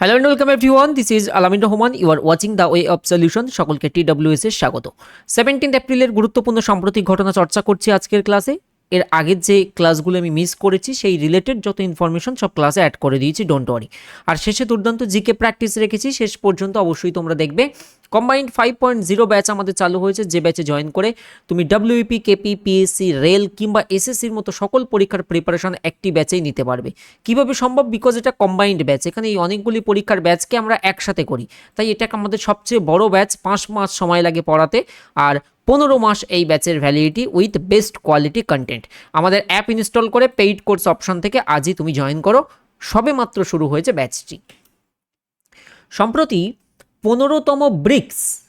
Hello and welcome everyone this is Alamin Rahman you are watching the way of solution সকলকে T WS এর স্বাগত। Seventeenth এপ্রিলের গুরুত্বপূর্ণ সাম্প্রতিক ঘটনা চর্চা করছি আজকের ক্লাসে এর আগের যে ক্লাসগুলো আমি মিস করেছি, সেই রিলেটেড যত ইনফরমেশন সব ক্লাসে অ্যাড করে দিয়েছি ডোন্ট ওয়ারি আর শেষে দুর্দান্ত জিকে প্র্যাকটিস রেখেছি। শেষ পর্যন্ত অবশ্যই তোমরা দেখবে। Combined five point zero batch আমাদের চালু হয়েছে, যে ব্যাচে জয়েন করে তুমি ডাব্লিউপি কেপি পিএসসি রেল কিংবা এসএসসির মতো সকল পরীক্ষার প্রিপারেশন একটি ব্যাচেই নিতে পারবে। কীভাবে সম্ভব? বিকজ এটা কম্বাইন্ড ব্যাচ এখানে এই অনেকগুলি পরীক্ষার ব্যাচকে আমরা একসাথে করি। তাই এটা আমাদের সবচেয়ে বড় ব্যাচ পাঁচ মাস সময় লাগে পড়াতে, আর পনেরো মাস এই ব্যাচের validity with best quality content আমাদের অ্যাপ ইনস্টল করে পেইড কোর্স অপশন থেকে আজই তুমি জয়েন করো। সবে মাত্র শুরু হয়েছে ব্যাচটি সম্প্রতি পনেরোতম ব্রিক্স।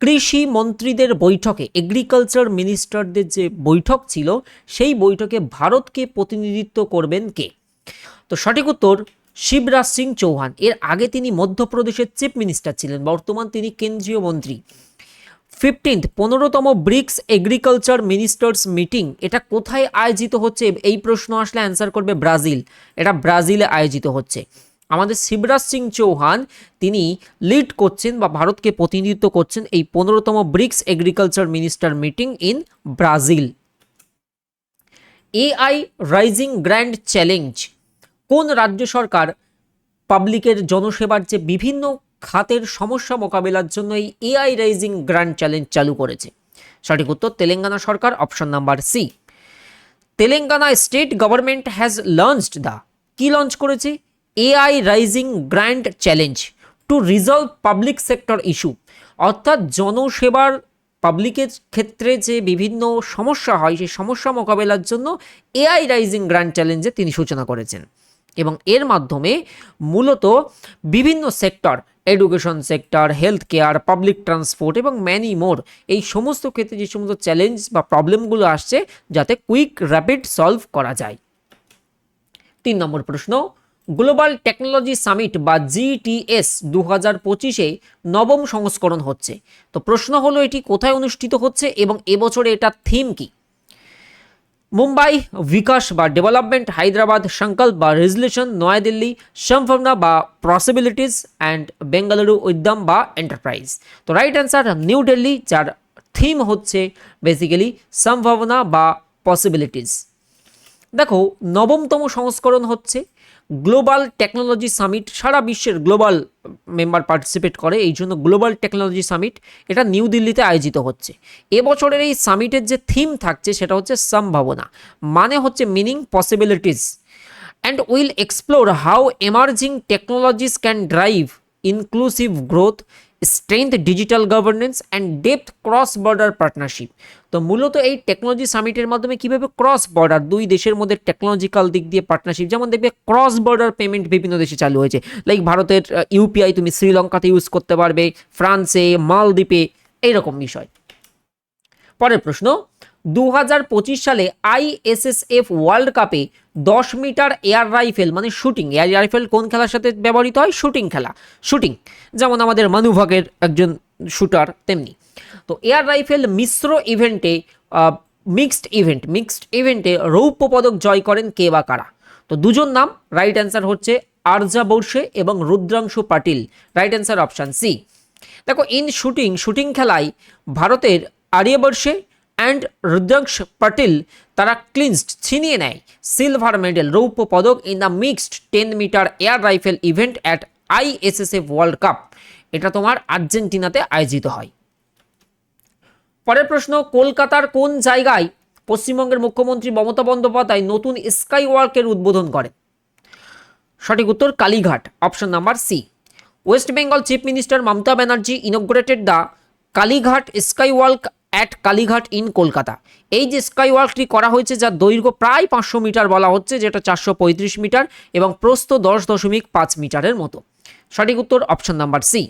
কৃষি মন্ত্রীদের বৈঠকে এগ্রিকালচার মিনিস্টারদের যে বৈঠক ছিল, সেই বৈঠকে ভারতকে প্রতিনিধিত্ব করবেন কে? তো সঠিক উত্তর, শিবরাজ সিং চৌহান। এর আগে তিনি মধ্যপ্রদেশের চিফ মিনিস্টার ছিলেন, বর্তমান তিনি কেন্দ্রীয় মন্ত্রী। ফিফটিন্থ পনেরোতম ব্রিক্স এগ্রিকালচার মিনিস্টার্স মিটিং এটা কোথায় আয়োজিত হচ্ছে? এই প্রশ্ন আসলে অ্যান্সার করবে ব্রাজিল। এটা ব্রাজিলে আয়োজিত হচ্ছে। আমাদের শিবরাজ সিং চৌহান, তিনি লিড করছেন বা ভারতকে প্রতিনিধিত্ব করছেন এই পনেরোতম BRICS agriculture minister meeting in Brazil. AI rising grand challenge কোন রাজ্য সরকার পাবলিকের জনসেবার যে বিভিন্ন খাতের সমস্যা মোকাবেলার জন্য এই এআই রাইজিং গ্র্যান্ড চ্যালেঞ্জ চালু করেছে? সঠিক উত্তর, তেলেঙ্গানা সরকার option number C Telangana state government has launched the কি লঞ্চ করেছে? AI rising grand challenge to resolve public sector issue অর্থাৎ জনসেবার পাবলিকের ক্ষেত্রে যে বিভিন্ন সমস্যা হয়, সেই সমস্যা মোকাবেলার জন্য এআই রাইজিং গ্র্যান্ড চ্যালেঞ্জে তিনি সূচনা করেছেন। এবং এর মাধ্যমে মূলত বিভিন্ন sector education sector health care public transport এবং ম্যানি মোর এই সমস্ত ক্ষেত্রে যে সমস্ত চ্যালেঞ্জ বা প্রবলেমগুলো আসছে, যাতে কুইক র্যাপিড সলভ করা যায়। তিন নম্বর প্রশ্ন গ্লোবাল টেকনোলজি সামিট বা জিটিএস দু হাজার পঁচিশে নবম সংস্করণ হচ্ছে। তো প্রশ্ন হলো, এটি কোথায় অনুষ্ঠিত হচ্ছে এবং এবছরে এটার থিম কি? মুম্বাই বিকাশ বা ডেভেলপমেন্ট, হায়দ্রাবাদ, সংকল্প বা রেজলিউশন, নয়াদিল্লি, সম্ভাবনা বা পসিবিলিটিস, অ্যান্ড বেঙ্গালুরু উদ্যম বা এন্টারপ্রাইজ। তো রাইট অ্যান্সার, নিউ দিল্লি, যার থিম হচ্ছে বেসিক্যালি সম্ভাবনা বা পসিবিলিটিস। দেখো, নবমতম সংস্করণ হচ্ছে গ্লোবাল টেকনোলজি সামিট, সারা বিশ্বের গ্লোবাল মেম্বার পার্টিসিপেট করে, এই জন্য গ্লোবাল টেকনোলজি সামিট এটা নিউ দিল্লিতে আয়োজিত হচ্ছে। এবছরের এই সামিটের যে থিম থাকছে সেটা হচ্ছে সম্ভাবনা মানে হচ্ছে meaning possibilities and will explore how emerging technologies can drive inclusive growth strength digital governance and depth cross border partnership তো মূলত এই টেকনোলজি সামিটের মাধ্যমে কীভাবে ক্রস বর্ডার দুই দেশের মধ্যে টেকনোলজিক্যাল দিক দিয়ে পার্টনারশিপ যেমন দেখবে ক্রস বর্ডার পেমেন্ট বিভিন্ন দেশে চালু হয়েছে। লাইক ভারতের ইউপিআই তুমি শ্রীলঙ্কাতে ইউজ করতে পারবে, ফ্রান্সে, মালদ্বীপে, এইরকম বিষয়। পরের প্রশ্ন দু হাজার পঁচিশ সালে আইএসএসএফ ওয়ার্ল্ড কাপে দশ মিটার এয়ার রাইফেল মানে শুটিং, এয়ার রাইফেল কোন খেলার সাথে ব্যবহৃত হয়? শুটিং খেলা, শুটিং। যেমন আমাদের মানুভাগের একজন শুটার, তেমনি। তো এয়ার রাইফেল মিশ্র ইভেন্টে মিক্সড ইভেন্ট, মিক্সড ইভেন্টে রৌপ্য পদক জয় করেন কে বা কারা? তো দুজন নাম, রাইট অ্যান্সার হচ্ছে আরজা বর্ষে এবং Rudranshu Patil. Right answer option C. দেখো, ইন শুটিং শুটিং খেলায় ভারতের আর্যবর্ষে অ্যান্ড রুদ্রাংশ পাটিল তারা ক্লিনসড, ছিনিয়ে নেয়। সিলভার মেডেল, রৌপ্য পদক in the mixed ten metre air rifle event at ISSF world cup. এটা তোমার আর্জেন্টিনাতে আয়োজিত হয়। পরের প্রশ্ন, কলকাতার কোন জায়গায় পশ্চিমবঙ্গের মুখ্যমন্ত্রী মমতা বন্দ্যোপাধ্যায় নতুন স্কাই ওয়ার্কের উদ্বোধন করেন? সঠিক উত্তর, Kalighat. Option number C. West Bengal chief minister Mamata Banerjee inaugurated the Kalighat sky walk at Kalighat in Kolkata. এই যে স্কাই ওয়ার্কটি করা হয়েছে, যার দৈর্ঘ্য প্রায় পাঁচশো মিটার বলা হচ্ছে, যেটা চারশো পঁয়ত্রিশ মিটার এবং প্রস্থ দশ দশমিক পাঁচ মিটারের মতো। সঠিক উত্তর অপশন নাম্বার সি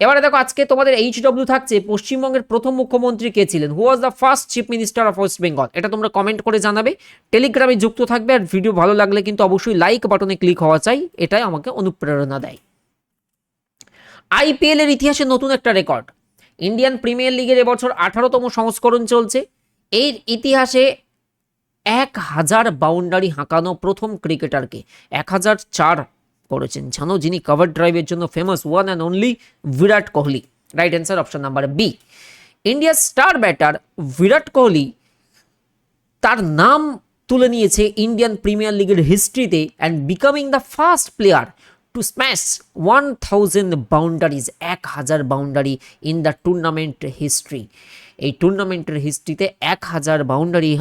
এবারে দেখো, আজকে তোমাদের এইচ ডব্লিউ থাকছে, পশ্চিমবঙ্গের প্রথম মুখ্যমন্ত্রী কে ছিলেন? Who was the first chief minister of West Bengal এটা তোমরা কমেন্ট করে জানাবে। টেলিগ্রামে যুক্ত থাকবে, আর ভিডিও ভালো লাগলে কিন্তু অবশ্যই লাইক বাটনে ক্লিক হওয়া চাই, এটাই আমাকে অনুপ্রেরণা দেয়। আইপিএল এর ইতিহাসে নতুন একটা রেকর্ড ইন্ডিয়ান প্রিমিয়ার লিগের এবছর আঠারোতম সংস্করণ চলছে। এর ইতিহাসে এক হাজার বাউন্ডারি হাঁকানো প্রথম ক্রিকেটারকে এক হাজার চার করেছেন জানো যিনি কভার ড্রাইভের জন্য famous one and only Virat Kohli. Right answer option number B ইন্ডিয়ার স্টার ব্যাটার বিরাট কোহলি তার নাম তুলে নিয়েছে ইন্ডিয়ান প্রিমিয়ার লিগের হিস্ট্রিতে and becoming the first player to smash one thousand boundaries এক হাজার boundary in the tournament history এই টুর্নামেন্টের হিস্ট্রিতে এক হাজার বাউন্ডারি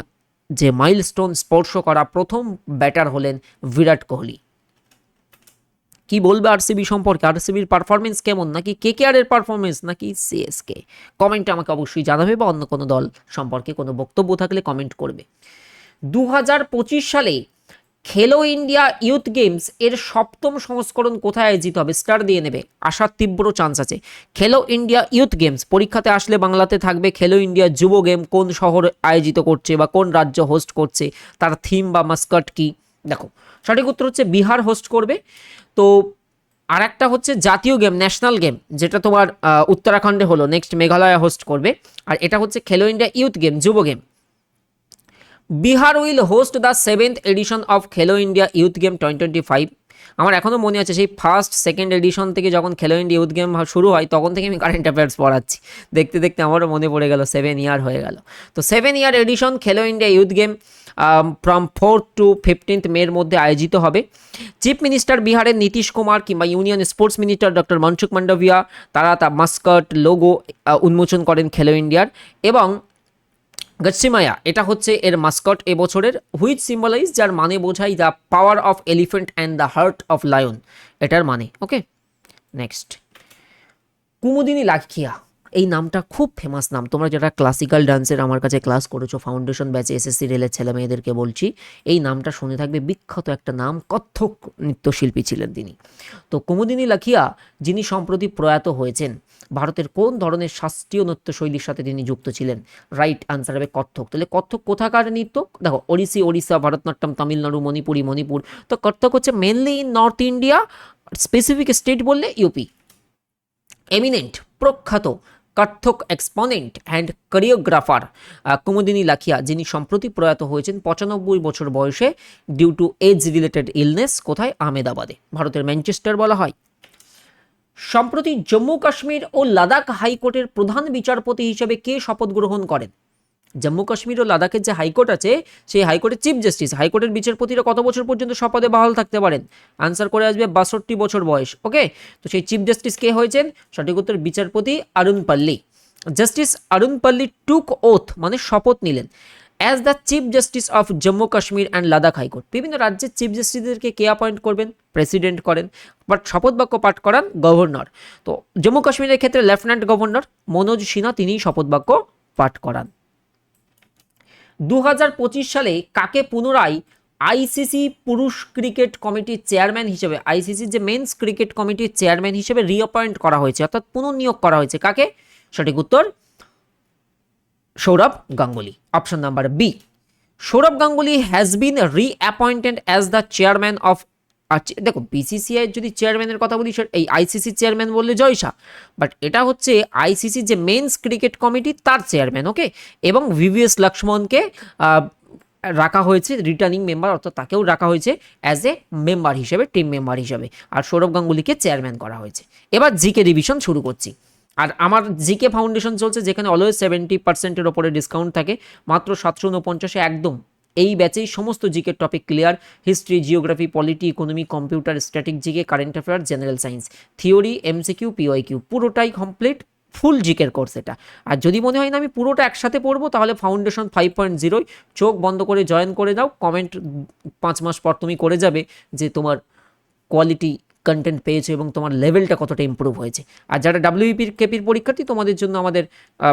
যে মাইলস্টোন স্পর্শ করা প্রথম ব্যাটার হলেন বিরাট কোহলি। কি বলবে আরসিবি সম্পর্কে? আরসিবির পারফরমেন্স কেমন? নাকি কে কে এর পারফরমেন্স নাকি সিএসকে কমেন্টে আমাকে অবশ্যই জানাবে বা অন্য কোনো দল সম্পর্কে কোনো বক্তব্য থাকলে কমেন্ট করবে। দু হাজার পঁচিশ সালে খেলো ইন্ডিয়া ইউথ গেমস এর সপ্তম সংস্করণ কোথায় আয়োজিত হবে? স্টার দিয়ে নেবে। আসার তীব্র চান্স আছে। খেলো ইন্ডিয়া ইউথ গেমস, পরীক্ষাতে আসলে বাংলাতে থাকবে খেলো ইন্ডিয়া যুব গেম, কোন শহর আয়োজিত করছে বা কোন রাজ্য হোস্ট করছে, তার থিম বা মাস্কট কি? দেখো, সঠিক উত্তর হচ্ছে বিহার হোস্ট করবে। তো আর একটা হচ্ছে জাতীয় গেম ন্যাশনাল গেম, যেটা তোমার উত্তরাখণ্ডে হলো। নেক্সট মেঘালয় হোস্ট করবে। আর এটা হচ্ছে খেলো ইন্ডিয়া ইউথ গেম, যুব game. Bihar will host the seventh edition of Khelo India youth game twenty twenty five. আমার এখনও মনে আছে সেই ফার্স্ট, সেকেন্ড এডিশন থেকে যখন খেলো ইন্ডিয়া ইউথ গেম শুরু হয়, তখন থেকে আমি কারেন্ট অ্যাফেয়ার্স পড়াচ্ছি। দেখতে দেখতে আমারও মনে পড়ে গেল সেভেন ইয়ার হয়ে গেল। তো seven year edition Khelo India youth game from fourth to fifteenth মের মধ্যে আয়োজিত হবে। চিফ মিনিস্টার বিহারের নীতিশ কুমার কিংবা union sports minister doctor Mansukh Mandaviya, তারা তা মাস্কট, লোগো উন্মোচন করেন খেলো ইন্ডিয়ার। এবং গচ্ছিমায়া, এটা হচ্ছে এর মাস্কট এবছরের হুইচ সিম্বলাইজ, যার মানে বোঝাই the power of elephant and the heart of lion. এটার মানে ওকে? নেক্সট। কুমুদিনী লাখিয়া এই নামটা খুব ফেমাস নাম। তোমরা যারা ক্লাসিক্যাল ডান্সের আমার কাছে ক্লাস করেছ ফাউন্ডেশন ব্যাচে এসএসসি রেলের ছেলে মেয়েদেরকে বলছি, এই নামটা শুনে থাকবে বিখ্যাত একটা নাম কত্থক নৃত্যশিল্পী ছিলেন তিনি। তো কুমুদিনী লাখিয়া, যিনি সম্প্রতি প্রয়াত হয়েছেন, ভারতের কোন ধরনের শাস্ত্রীয় নৃত্যশৈলীর সাথে তিনি যুক্ত ছিলেন? রাইট আনসার হবে কত্থক তাহলে কত্থক কোথাকার নৃত্য? দেখো, ওড়িশি, ওড়িশা, ভারতনাট্যম, তামিলনাড়ু, মণিপুরি, মণিপুর। তো কত্থক হচ্ছে mainly in north India specific state বললে ইউপি এমিনেন্ট প্রখ্যাত। Kathak exponent and choreographer Kumudini Lakhia, যিনি সম্প্রতি প্রয়াত হয়েছেন পঁচানব্বই বছর বয়সে due to age related illness কোথায়? আহমেদাবাদে, ভারতের ম্যানচেস্টার বলা হয়। সম্প্রতি জম্মু কাশ্মীর ও লাদাখ হাইকোর্টের প্রধান বিচারপতি হিসেবে কে শপথ গ্রহণ করেন? জম্মু কাশ্মীর ও লাদাখের যে হাইকোর্ট আছে, সেই হাইকোর্টের চিফ জাস্টিস, হাইকোর্টের বিচারপতিরা কত বছর পর্যন্ত শপথে বহাল থাকতে পারেন? আনসার করে আসবে বাষট্টি বছর বয়স, ওকে? তো সেই চিফ জাস্টিস কে হয়েছেন? সঠিক উত্তর বিচারপতি Arun Palli. Justice Arun Palli took oath মানে শপথ নিলেন as the chief justice of Jammu Kashmir and Ladakh high court. বিভিন্ন রাজ্যের চিফ জাস্টিসদেরকে কে অ্যাপয়েন্ট করবেন? প্রেসিডেন্ট করেন বাট শপথ বাক্য পাঠ করান গভর্নর তো জম্মু কাশ্মীরের ক্ষেত্রে লেফটেন্যান্ট গভর্নর মনোজ সিনহা, তিনিই শপথ বাক্য পাঠ করান। দু হাজার পঁচিশ সালে কাকে পুনরায় আইসিসি পুরুষ ক্রিকেট কমিটির চেয়ারম্যান হিসেবে আইসিসির যে মেন্স ক্রিকেট কমিটির চেয়ারম্যান হিসেবে রিঅ্যাপয়েন্ট করা হয়েছে, অর্থাৎ পুনর্নিয়োগ করা হয়েছে, কাকে? সঠিক উত্তর, Sourav Ganguly. Option number B Sourav Ganguly has been reappointed as the chairman of আচ্ছা দেখো বিসিসিআই যদি চেয়ারম্যানের কথা বলি এই আইসিসি চেয়ারম্যান বললে জয়সা বাট এটা হচ্ছে আইসিসি যে মেন্স ক্রিকেট কমিটি তার চেয়ারম্যান ওকে এবং ভিভিএস লক্ষ্মণকে রাখা হয়েছে রিটার্নিং মেম্বার অর্থাৎ তাকেও রাখা হয়েছে অ্যাজ এ মেম্বার হিসেবে টিম মেম্বার হিসেবে। আর সৌরভ গাঙ্গুলিকে চেয়ারম্যান করা হয়েছে। এবার জিকে রিভিশন শুরু করছি। আর আমার জিকে ফাউন্ডেশন চলছে, যেখানে অলওয়েজ সেভেন্টি পার্সেন্টের ওপরে ডিসকাউন্ট থাকে, মাত্র সাতশো উনপঞ্চাশে একদম। এই ব্যাচেই সমস্ত GK topic clear history geography polity economy computer static GK current affair general science theory MCQ PYQ পুরোটাই কমপ্লিট ফুল জিকের কোর্স এটা। আর যদি মনে হয় না আমি পুরোটা একসাথে পড়ব, তাহলে ফাউন্ডেশন ফাইভ পয়েন্ট জিরোয় চোখ বন্ধ করে জয়েন করে দাও কমেন্ট পাঁচ মাস পর তুমি করে যাবে যে তোমার কোয়ালিটি কন্টেন্ট পেয়েছ এবং তোমার লেভেলটা কতটা ইম্প্রুভ হয়েছে। আর যারা ডাব্লিউপির কেপির পরীক্ষার্থী, তোমাদের জন্য আমাদের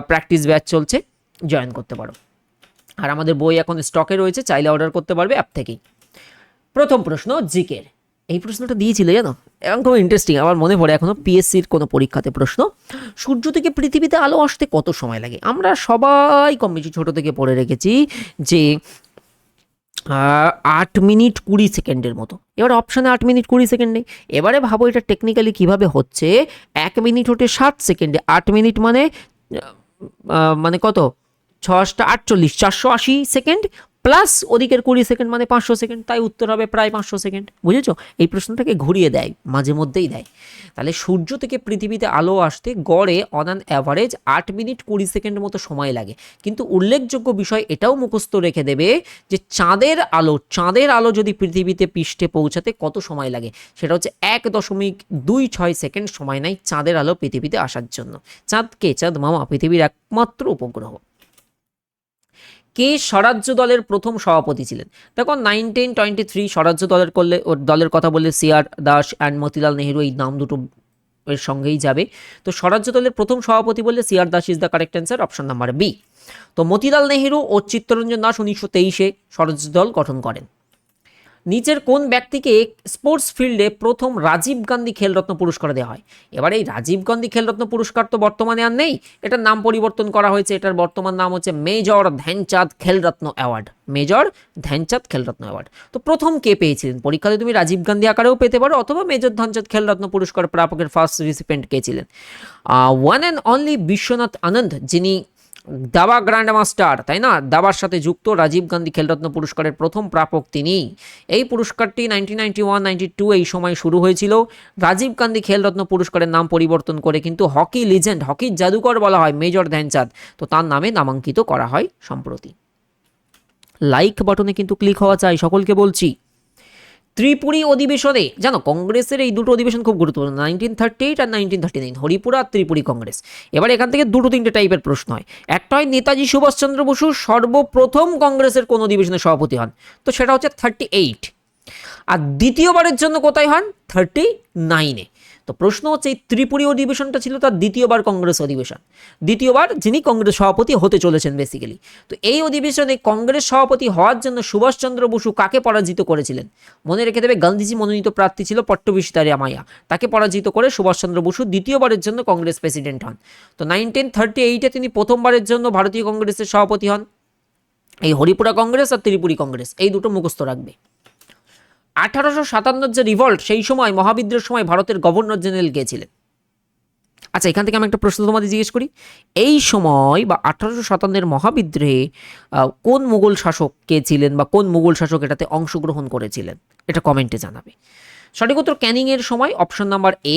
প্র্যাকটিস ব্যাচ চলছে জয়েন করতে পারো। আর আমাদের বই এখন স্টকে রয়েছে, চাইলে অর্ডার করতে পারবে অ্যাপ থেকেই। প্রথম প্রশ্ন, জিকের। এই প্রশ্নটা দিয়েছিল, জানো? এবং খুব ইন্টারেস্টিং আমার মনে পড়ে এখনও পিএসসির কোনো পরীক্ষাতে প্রশ্ন। সূর্য থেকে পৃথিবীতে আলো আসতে কত সময় লাগে? আমরা সবাই কম বেশি ছোটো থেকে পড়ে রেখেছি যে আট মিনিট কুড়ি সেকেন্ডের মতো। এবার অপশানে আট মিনিট কুড়ি সেকেন্ডে। এবারে ভাবো এটা টেকনিক্যালি কীভাবে হচ্ছে? এক মিনিট হতে ষাট সেকেন্ডে। আট মিনিট মানে মানে কত? ছশটা আটচল্লিশ, চারশো আশি সেকেন্ড, প্লাস ওদিকের কুড়ি সেকেন্ড মানে পাঁচশো সেকেন্ড, তাই উত্তর হবে প্রায় পাঁচশো সেকেন্ড। বুঝেছ? এই প্রশ্নটাকে ঘুরিয়ে দেয়, মাঝে মধ্যেই দেয়। তাহলে সূর্য থেকে পৃথিবীতে আলো আসতে গড়ে অন অ্যান অ্যাভারেজ আট মিনিট কুড়ি সেকেন্ড মতো সময় লাগে। কিন্তু উল্লেখযোগ্য বিষয় এটাও মুখস্থ রেখে দেবে যে চাঁদের আলো চাঁদের আলো যদি পৃথিবীতে পৃষ্ঠে পৌঁছাতে কত সময় লাগে? সেটা হচ্ছে এক দশমিক দুই ছয় সেকেন্ড সময় নেয় চাঁদের আলো পৃথিবীতে আসার জন্য। চাঁদ কে? চাঁদ মামা, পৃথিবীর একমাত্র উপগ্রহ। কে স্বরাজ্য দলের প্রথম সভাপতি ছিলেন? দেখো নাইনটিন টোয়েন্টি থ্রি স্বরাজ্য দলের করলে, ওর দলের কথা বললে সিআর দাস অ্যান্ড মতিলাল নেহেরু এই নাম দুটো এর সঙ্গেই যাবে। তো স্বরাজ্য দলের প্রথম সভাপতি বললে CR Das is the correct answer option number B তো মতিলাল নেহেরু ও চিত্তরঞ্জন দাস উনিশশো তেইশে স্বরাজ্য দল গঠন করেন। নিচের কোন ব্যক্তিকে স্পোর্টস ফিল্ডে প্রথম রাজীব গান্ধী খেলরত্ন পুরস্কার দেওয়া হয়? এবার এই রাজীব গান্ধী খেলরত্ন পুরস্কার তো বর্তমানে আর নেই। এটার নাম পরিবর্তন করা হয়েছে। এটার বর্তমান নাম হচ্ছে major Dhyan Chand Khel Ratna award. Major Dhyan Chand Khel Ratna award. তো প্রথম কে পেয়েছিলেন? পরীক্ষাতে তুমি রাজীব গান্ধী আকারেও পেতে পারো, অথবা মেজর ধ্যানচাঁদ খেলরত্ন পুরস্কার প্রাপকের ফার্স্ট রিসিপেন্ট কে ছিলেন? One and only Vishwanath Anand, যিনি দাবা গ্র্যান্ড মাস্টার তাই না? দাবার সাথে যুক্ত রাজীব গান্ধী খেলরত্ন পুরস্কারের প্রথম প্রাপক তিনি। এই পুরস্কারটি nineteen ninety one ninety two এই সময় শুরু হয়েছিল। রাজীব গান্ধী খেলরত্ন পুরস্কারের নাম পরিবর্তন করে কিন্তু হকি লিজেন্ড হকির জাদুকর বলা হয় মেজর ধ্যানচাঁদ। তো তার নামে নামাঙ্কিত করা হয় সম্প্রতি। লাইক বাটনে কিন্তু ক্লিক হওয়া চাই, সকলকে বলছি। ত্রিপুরী অধিবেশনে, জানো, কংগ্রেসের এই দুটো অধিবেশন খুব গুরুত্বপূর্ণ নাইনটিন থার্টি এইট আর নাইনটিন থার্টি নাইন হরিপুরা আর ত্রিপুরী কংগ্রেস। এবার এখান থেকে দুটো তিনটে টাইপের প্রশ্ন হয়। একটা হয় নেতাজি সুভাষচন্দ্র বসু সর্বপ্রথম কংগ্রেসের কোন অধিবেশনে সভাপতি হন, তো সেটা হচ্ছে থার্টি এইট আর দ্বিতীয়বারের জন্য কোথায় হন? থার্টি নাইনে তো প্রশ্ন হচ্ছে, এই ত্রিপুরী অধিবেশনটা ছিল তার দ্বিতীয়বার কংগ্রেস অধিবেশন। দ্বিতীয়বার যিনি কংগ্রেস সভাপতি হতে চলেছেন বেসিক্যালি তো এই অধিবেশনে কংগ্রেস সভাপতি হওয়ার জন্য সুভাষচন্দ্র বসু কাকে পরাজিত করেছিলেন? মনে রেখে দেবে, গান্ধীজি মনোনীত প্রার্থী ছিল পট্টবিশিতারে আমাইয়া তাকে পরাজিত করে সুভাষচন্দ্র বসু দ্বিতীয়বারের জন্য কংগ্রেস প্রেসিডেন্ট হন। তো নাইনটিন থার্টি এইটে তিনি প্রথমবারের জন্য ভারতীয় কংগ্রেসের সভাপতি হন। এই হরিপুরা কংগ্রেস আর ত্রিপুরী কংগ্রেস, এই দুটো মুখস্থ রাখবে। আঠারোশো সাতান্নর যে রিভল্ট সেই সময়, মহাবিদ্রোহের সময় ভারতের গভর্নর জেনারেল কে ছিলেন আচ্ছা এখান থেকে আমি একটা প্রশ্ন তোমাদের জিজ্ঞেস করি। এই সময় বা আঠারোশো সাতান্নের মহাবিদ্রোহে কোন মুঘল শাসক কে ছিলেন বা কোন মুঘল শাসক এটাতে অংশগ্রহণ করেছিলেন? এটা কমেন্টে জানাবে। সঠিক উত্তর ক্যানিংয়ের সময় অপশন নাম্বার এ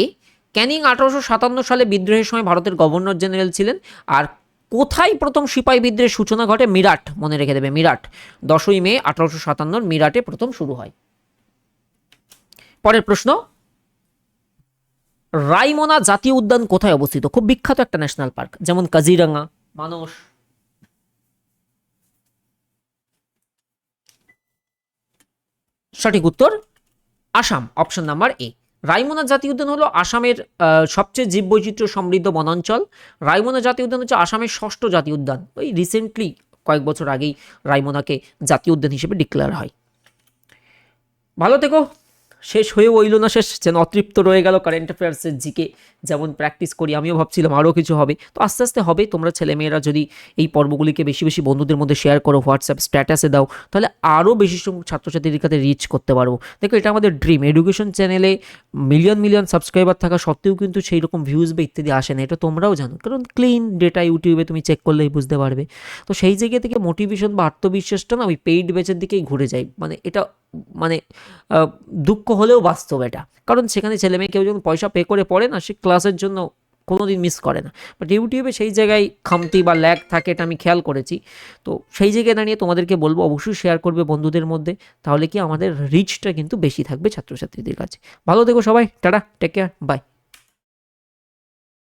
ক্যানিং আঠারোশো সাতান্ন সালে বিদ্রোহের সময় ভারতের গভর্নর জেনারেল ছিলেন। আর কোথায় প্রথম সিপাহী বিদ্রোহের সূচনা ঘটে? মিরাট, মনে রেখে দেবে, মিরাট। দশই মে আঠারোশো সাতান্নর মিরাটে প্রথম শুরু হয়। পরের প্রশ্ন। রাইমোনা জাতীয় উদ্যান কোথায় অবস্থিত? খুব বিখ্যাত একটা ন্যাশনাল পার্ক যেমন কাজিরাঙ্গা মানস। সঠিক উত্তর, Assam option number A Raimona জাতীয় উদ্যান হলো আসামের সবচেয়ে জীববৈচিত্র্য সমৃদ্ধ বনাঞ্চল। রাইমোনা জাতীয় উদ্যান হচ্ছে আসামের ষষ্ঠ জাতীয় উদ্যান। ওই রিসেন্টলি কয়েক বছর আগেই রাইমোনাকে জাতীয় উদ্যান হিসেবে ডিক্লেয়ার হয়। ভালো থেকো। শেষ হয়ে ওইল না শেষ যেন অতৃপ্ত রয়ে গেল কারেন্ট অ্যাফেয়ার্সের জিকে যেমন প্র্যাকটিস করি আমিও ভাবছিলাম আরও কিছু হবে। তো আস্তে আস্তে হবে তোমরা ছেলেমেয়েরা যদি এই পর্বগুলিকে বেশি বেশি বন্ধুদের মধ্যে শেয়ার করো হোয়াটসঅ্যাপ স্ট্যাটাসে দাও তাহলে আরও বেশি সংখ্যক ছাত্রছাত্রীদের কাছে রিচ করতে পারব। দেখো এটা আমাদের ড্রিম এডুকেশন চ্যানেলে মিলিয়ন মিলিয়ন সাবস্ক্রাইবার থাকা সত্ত্বেও কিন্তু সেই রকম ভিউজ বা ইত্যাদি আসে না এটা তোমরাও জানো। কারণ ক্লিন ডেটা ইউটিউবে তুমি চেক করলেই বুঝতে পারবে। তো সেই জায়গা থেকে মোটিভেশন বা আত্মবিশ্বাসটা না ওই পেইড ব্যাচের দিকেই ঘুরে যায়। মানে এটা মানে আহ, দুঃখ হলেও বাস্তব এটা। কারণ সেখানে ছেলে মেয়ে কেউ যখন পয়সা পে করে পড়ে না, সে ক্লাসের জন্য কোনো দিন মিস করে না। বাট ইউটিউবে সেই জায়গায় খামতি বা ল্যাগ থাকে এটা আমি খেয়াল করেছি। তো সেই জায়গায় দাঁড়িয়ে তোমাদেরকে বলব, অবশ্যই শেয়ার করবে বন্ধুদের মধ্যে, তাহলে কি আমাদের রিচটা কিন্তু বেশি থাকবে ছাত্রছাত্রীদের কাছে। ভালো থেকো সবাই, টাটা টেক কেয়ার বাই